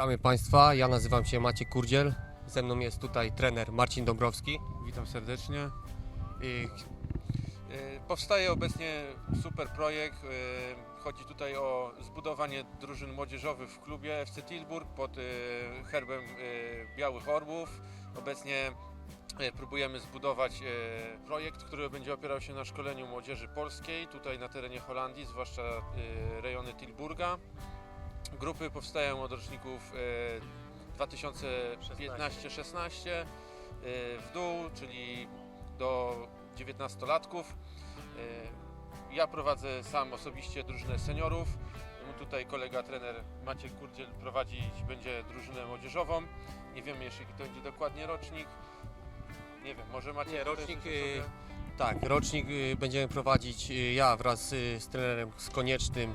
Witamy Państwa, ja nazywam się Maciek Kurdziel. Ze mną jest tutaj trener Marcin Dąbrowski. Witam serdecznie. I E, Powstaje obecnie super projekt. e, Chodzi tutaj o zbudowanie drużyn młodzieżowych w klubie FC Tilburg pod e, herbem e, Białych Orbów. Obecnie próbujemy zbudować projekt, który będzie opierał się na szkoleniu młodzieży polskiej tutaj na terenie Holandii, zwłaszcza rejony Tilburga. Grupy powstają od roczników e, 2015-16 e, w dół, czyli do 19-latków. E, Ja prowadzę sam osobiście drużynę seniorów. No Tutaj kolega trener Maciek Kurdziel prowadzić będzie drużynę młodzieżową. Nie wiemy jeszcze jaki to będzie dokładnie rocznik. Nie wiem, może Maciek... Nie, rocznik, y, tak, rocznik y, będziemy prowadzić y, ja wraz z trenerem z Koniecznym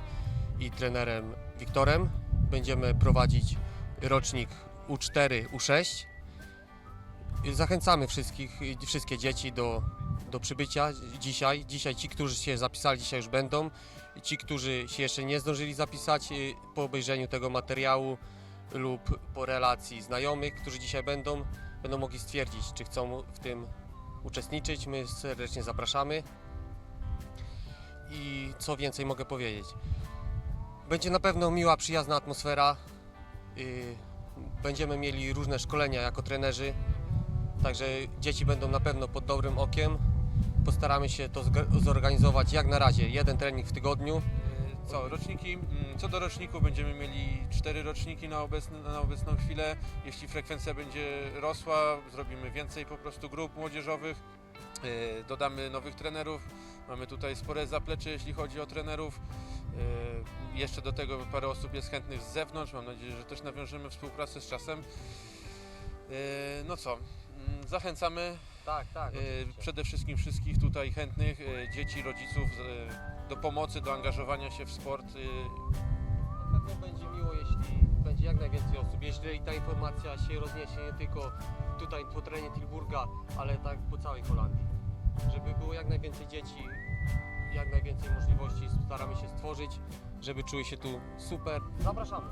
i trenerem Wiktorem. Będziemy prowadzić rocznik U4, U6. Y, Zachęcamy wszystkich, wszystkie dzieci do, do przybycia dzisiaj. Dzisiaj ci, którzy się zapisali, dzisiaj już będą. Ci, którzy się jeszcze nie zdążyli zapisać, y, po obejrzeniu tego materiału lub po relacji znajomych, którzy dzisiaj będą, będą mogli stwierdzić, czy chcą w tym uczestniczyć. My serdecznie zapraszamy. I co więcej mogę powiedzieć? Będzie na pewno miła, przyjazna atmosfera. Będziemy mieli różne szkolenia jako trenerzy. Także dzieci będą na pewno pod dobrym okiem. Postaramy się to zorganizować jak na razie jeden trening w tygodniu. E, Co, roczniki? Mm, Co do roczników będziemy mieli cztery roczniki na, obecny, na obecną chwilę. Jeśli frekwencja będzie rosła, zrobimy więcej po prostu grup młodzieżowych. E, Dodamy nowych trenerów. Mamy tutaj spore zaplecze, jeśli chodzi o trenerów. E, Jeszcze do tego parę osób jest chętnych z zewnątrz. Mam nadzieję, że też nawiążemy współpracę z czasem. E, No co, mm, zachęcamy Tak, tak. E, Przede wszystkim wszystkich tutaj chętnych, dzieci, rodziców do pomocy, do angażowania się w sport. Na pewno będzie miło, jeśli będzie jak najwięcej osób. Jeśli ta informacja się rozniesie nie tylko tutaj po terenie Tilburga, ale tak po całej Holandii. Żeby było jak najwięcej dzieci, jak najwięcej możliwości staramy się stworzyć, żeby czuły się tu super. Zapraszamy.